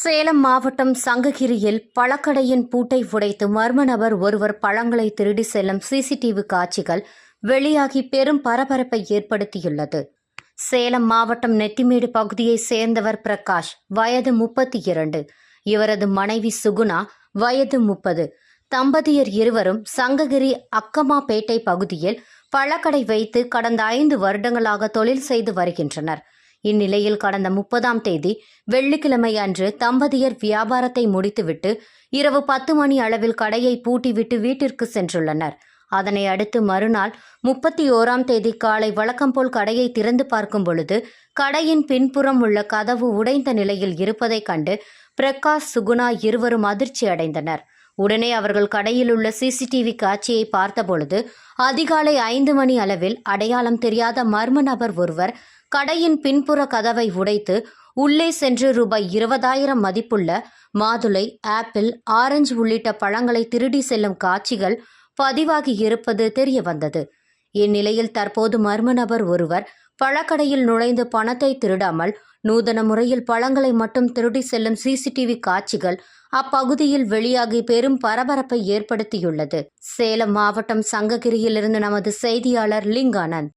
சேலம் மாவட்டம் சங்ககிரியில் பழக்கடையின் பூட்டை உடைத்து மர்ம நபர் ஒருவர் பழங்களை திருடி செல்லும் சிசிடிவி காட்சிகள் வெளியாகி பெரும் பரபரப்பை ஏற்படுத்தியுள்ளது. சேலம் மாவட்டம் நெட்டிமேடு பகுதியைச் சேர்ந்தவர் பிரகாஷ் வயது முப்பத்தி இரண்டு இவரது மனைவி சுகுணா வயது முப்பது. தம்பதியர் இருவரும் சங்ககிரி அக்கமாப்பேட்டை பகுதியில் பழக்கடை வைத்து கடந்த ஐந்து வருடங்களாக தொழில் செய்து வருகின்றனர். இந்நிலையில் கடந்த முப்பதாம் தேதி வெள்ளிக்கிழமை அன்று தம்பதியர் வியாபாரத்தை முடித்துவிட்டு இரவு பத்து மணி அளவில் கடையை பூட்டிவிட்டு வீட்டிற்கு சென்றுள்ளனர். அதனை அடுத்து மறுநாள் முப்பத்தி ஓராம் தேதி காலை வழக்கம்போல் கடையை திறந்து பார்க்கும் பொழுது கடையின் பின்புறம் உள்ள கதவு உடைந்த நிலையில் இருப்பதைக் கண்டு பிரகாஷ் சுகுணா இருவரும் அதிர்ச்சி அடைந்தனர் உடனே அவர்கள் கடையில் உள்ள சிசிடிவி காட்சியை பார்த்தபொழுது அதிகாலை ஐந்து மணி அளவில் அடையாளம் தெரியாத மர்ம நபர் ஒருவர் கடையின் பின்புற கதவை உடைத்து உள்ளே சென்று ரூபாய் இருபதாயிரம் மதிப்புள்ள மாதுளை ஆப்பிள் ஆரஞ்சு உள்ளிட்ட பழங்களை திருடி செல்லும் காட்சிகள் பதிவாகி இருப்பது தெரிய வந்தது இந்நிலையில் தற்போது மர்ம நபர் ஒருவர் பழக்கடையில் நுழைந்து பணத்தை திருடாமல் நூதன முறையில் பழங்களை மட்டும் திருடி செல்லும் சிசிடிவி காட்சிகள் அப்பகுதியில் வெளியாகி பெரும் பரபரப்பை ஏற்படுத்தியுள்ளது. சேலம் மாவட்டம் சங்ககிரியிலிருந்து நமது செய்தியாளர் லிங்கானந்த்.